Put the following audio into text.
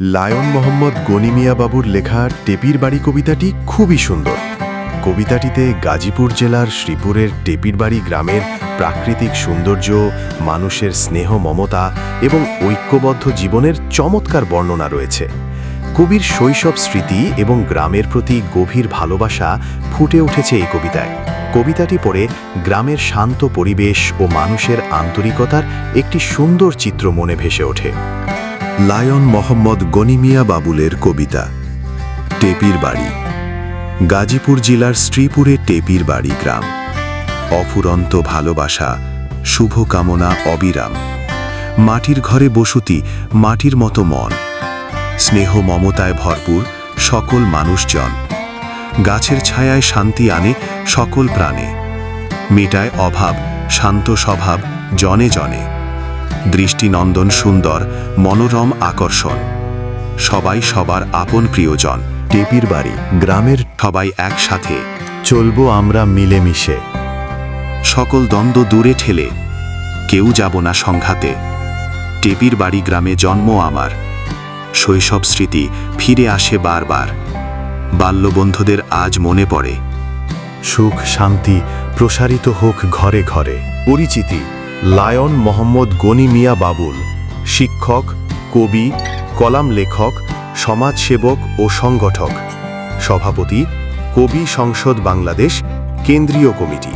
Lion Mohammad Ganimiya বাবুর লেখা টেপির বাড়ি কবিতাটি খুবই সুন্দর। কবিতাটিতে গাজীপুর জেলার শ্রীপুরের টেপির বাড়ি গ্রামের প্রাকৃতিক সৌন্দর্য, মানুষের স্নেহ মমতা এবং ঐক্যবদ্ধ জীবনের চমৎকার বর্ণনা রয়েছে। কবির শৈশব স্মৃতি এবং গ্রামের প্রতি গভীর ভালোবাসা ফুটে উঠেছে এই কবিতায়। কবিতাটি পড়ে গ্রামের শান্ত পরিবেশ ও মানুষের আন্তরিকতার একটি সুন্দর চিত্র মনে ভেসে ওঠে। লায়ন মোহাম্মদ গনিমিয়া বাবুলের কবিতা, টেপির বাড়ি, গাজীপুর জেলার শ্রীপুরে টেপির বাড়ি গ্রাম। অফুরন্ত ভালোবাসা, শুভকামনা অবিরাম। মাটির ঘরে বসতি, মাটির মতো মন। স্নেহ মমতায় ভরপুর সকল মানুষজন। গাছের ছায়ায় শান্তি আনে সকল প্রাণে। মেটায় অভাব, শান্ত স্বভাব, জনে জনে। দৃষ্টিনন্দন সুন্দর মনোরম আকর্ষণ। সবাই সবার আপন প্রিয়জন। টেপির বাড়ি গ্রামের সবাই একসাথে। চলবো আমরা মিলেমিশে। সকল দ্বন্দ্ব দূরে ঠেলে কেউ যাব না সংঘাতে। টেপির বাড়ি গ্রামে জন্ম আমার। শৈশব স্মৃতি ফিরে আসে বারবার। বাল্যবন্ধুদের আজ মনে পড়ে। সুখ শান্তি প্রসারিত হোক ঘরে ঘরে। পরিচিতি লায়ন মোহাম্মদ গনি মিয়া বাবুল, শিক্ষক, কবি, কলাম লেখক, সমাজসেবক ও সংগঠক। সভাপতি, কবি সংসদ বাংলাদেশ, কেন্দ্রীয় কমিটি।